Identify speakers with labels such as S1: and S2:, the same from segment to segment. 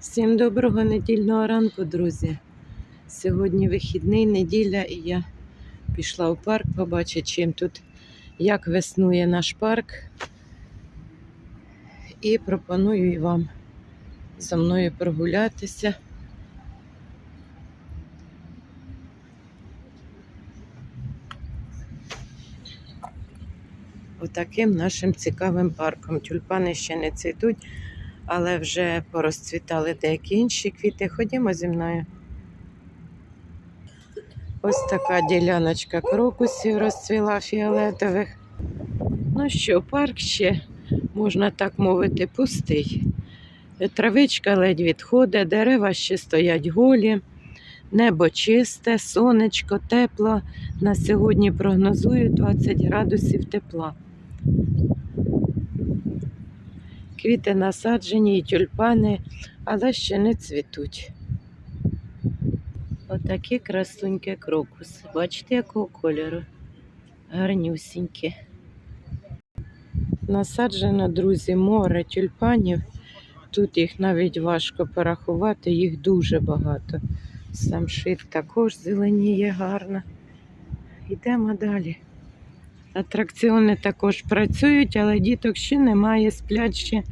S1: Всім доброго недільного ранку, друзі. Сьогодні вихідний неділя, і я пішла у парк побачити, чим тут як веснує наш парк. І пропоную вам зі мною прогулятися. Отаким нашим цікавим парком. Тюльпани ще не цвітуть, але вже порозцвітали деякі інші квіти. Ходімо зі мною. Ось така діляночка крокусів розцвіла фіолетових. Ну що, парк ще, можна так мовити, пустий. Травичка ледь відходить, дерева ще стоять голі, небо чисте, сонечко, тепло. На сьогодні прогнозують 20 градусів тепла. Квіти насаджені і тюльпани, але ще не цвітуть. Отакі красунькі крокуси. Бачите, якого кольору? Гарнюсінькі. Насаджено, друзі, море тюльпанів. Тут їх навіть важко порахувати, їх дуже багато. Сам шит також зеленіє гарно. Йдемо далі. Атракціони також працюють, але діток ще немає, сплять ще.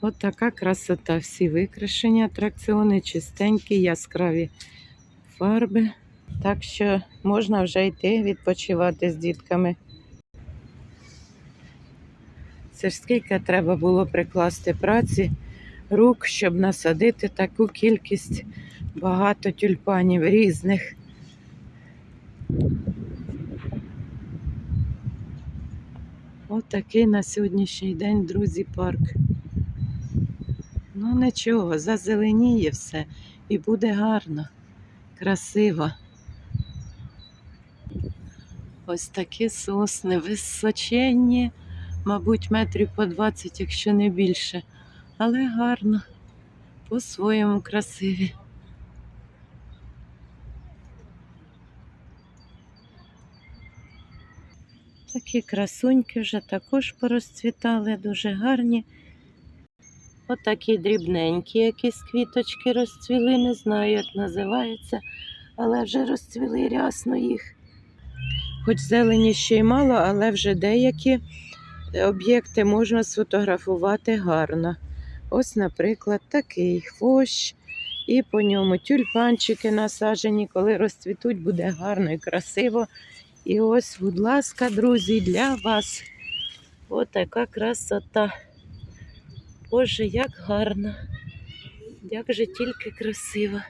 S1: От така красота. Всі викрашені атракціони, чистенькі, яскраві фарби. Так що можна вже йти відпочивати з дітками. Це ж скільки треба було прикласти праці рук, щоб насадити таку кількість багато тюльпанів різних. От на сьогоднішній день, друзі, парк. Ну нічого, зазеленіє все і буде гарно, красиво. Ось такі сосни височенні, мабуть, метрів по 20, якщо не більше, але гарно, по-своєму красиві. Такі красуньки вже також порозцвітали, дуже гарні. Отакі дрібненькі якісь квіточки розцвіли, не знаю, як називається, але вже розцвіли рясно їх. Хоч зелені ще й мало, але вже деякі об'єкти можна сфотографувати гарно. Ось, наприклад, такий хвощ, і по ньому тюльпанчики насаджені, коли розцвітуть, буде гарно і красиво. І ось, будь ласка, друзі, для вас отака красота. Боже, як гарно, як же тільки красиво.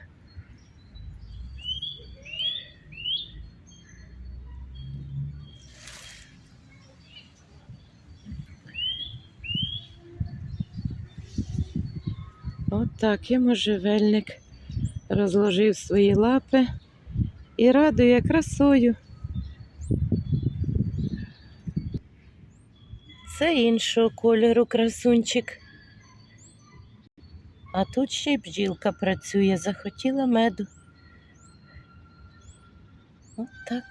S1: От так і можжевельник розложив свої лапи і радує красою. Це іншого кольору красунчик. А тут ще й бджілка працює, захотіла меду. От так.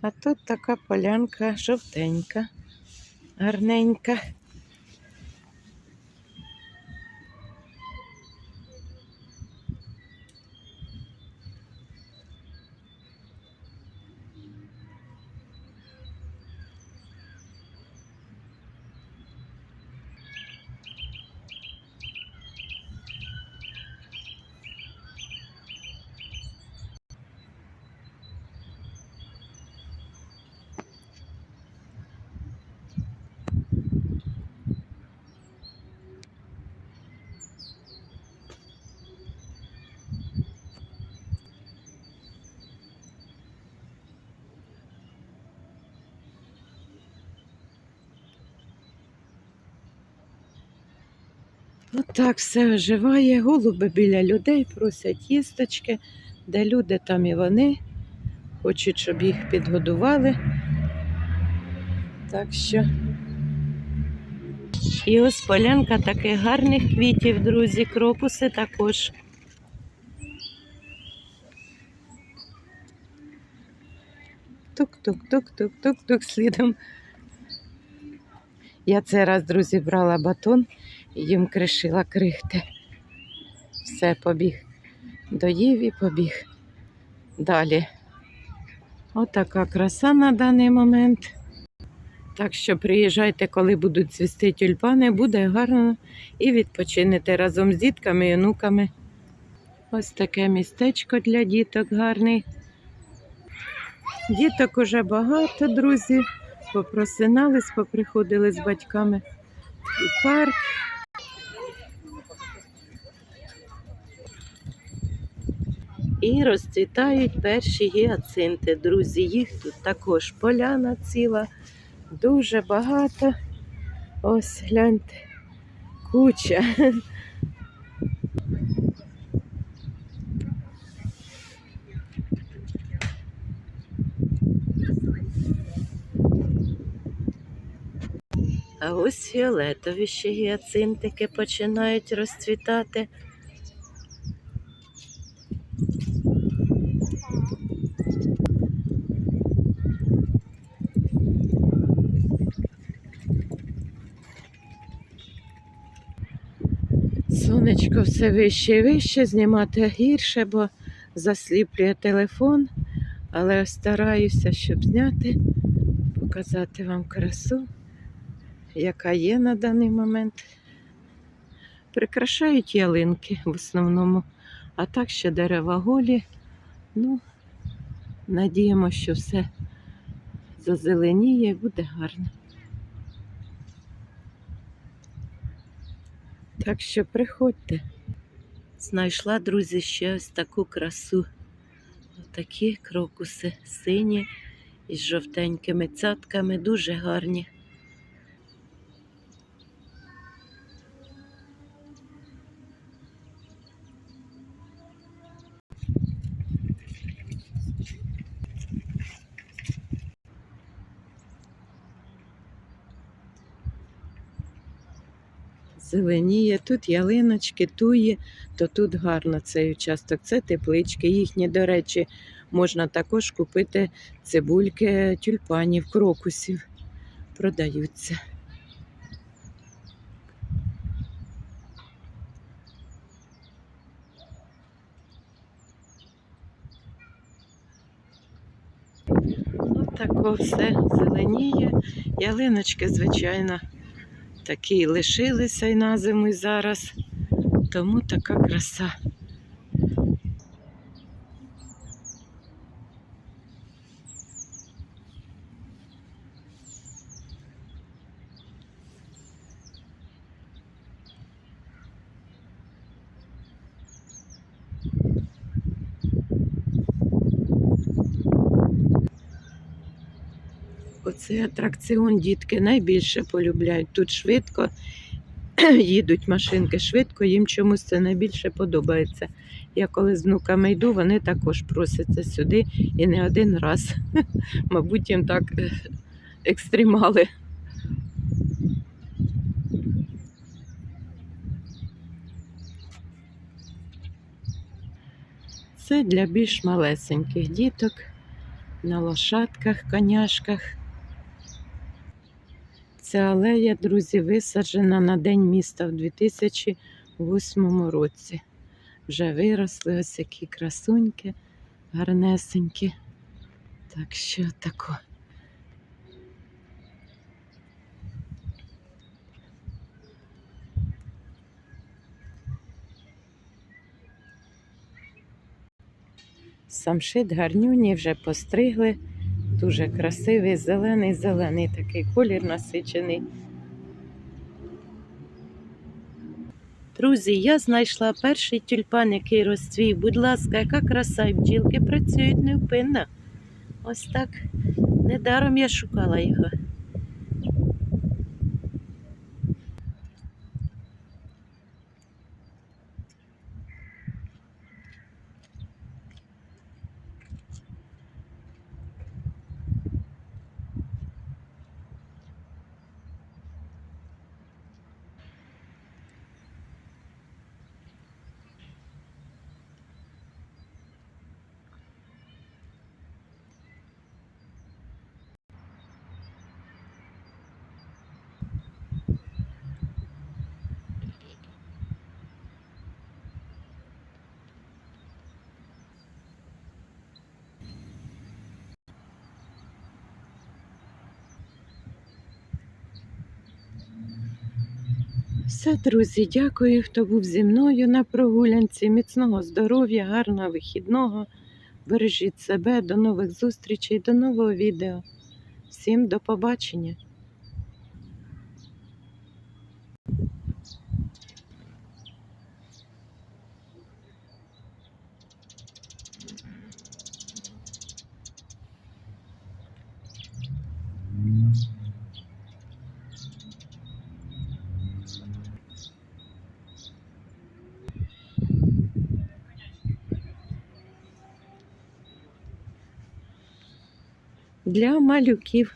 S1: А тут така полянка жовтенька, гарненька. Отак все оживає. Голуби біля людей просять їсточки, де люди, там і вони. Хочуть, щоб їх підгодували. Так що. І ось полянка таких гарних квітів, друзі, кропуси також. Тук-тук-тук-тук-тук-тук слідом Я цей раз, друзі, брала батон їм кришила крихти. Все, побіг. Доїв і побіг. Далі. Отака краса на даний момент. Так що приїжджайте, коли будуть цвісти тюльпани, буде гарно і відпочинете разом з дітками і онуками. Ось таке містечко для діток гарний. Діток уже багато, друзі. Попросинались, поприходили з батьками у парк. І розцвітають перші гіацинти, друзі. Їх тут також поляна ціла, дуже багато. Ось гляньте, куча. А ось фіолетові ще гіацинтики починають розцвітати. Сонечко все вище і вище, знімати гірше, бо засліплює телефон. Але стараюся, щоб зняти, показати вам красу, яка є на даний момент. Прикрашають ялинки в основному, а так ще дерева голі. Ну, надіємося, що все зазеленіє і буде гарно. Так що приходьте. Знайшла, друзі, ще ось таку красу. Отакі крокуси сині із жовтенькими цятками, дуже гарні. Зеленіє, тут ялиночки, туї, то тут гарно цей участок. Це теплички. Їхні, до речі, можна також купити цибульки тюльпанів, крокусів. Продаються. Ось тако все зеленіє. Ялиночки, звичайно, такі лишилися і на зиму і зараз. Тому така краса. Оцей атракціон дітки найбільше полюбляють. Тут швидко їдуть машинки, швидко, їм чомусь це найбільше подобається. Я коли з внуками йду, вони також просяться сюди і не один раз. Мабуть, їм так е, екстремали. Це для більш малесеньких діток на лошадках, коняшках. Ця алея, друзі, висаджена на День міста в 2008 році. Вже виросли ось які красуньки, гарнесенькі. Так що тако. Самшит гарнюні вже постригли. Дуже красивий, зелений, зелений такий колір насичений. Друзі, я знайшла перший тюльпан, який розцвів. Будь ласка, яка краса, і бджілки працюють невпинно. Ось так. Недаром я шукала його. Все, друзі, дякую, хто був зі мною на прогулянці. Міцного здоров'я, гарного вихідного. Бережіть себе, до нових зустрічей, до нового відео. Всім до побачення! Для малюків.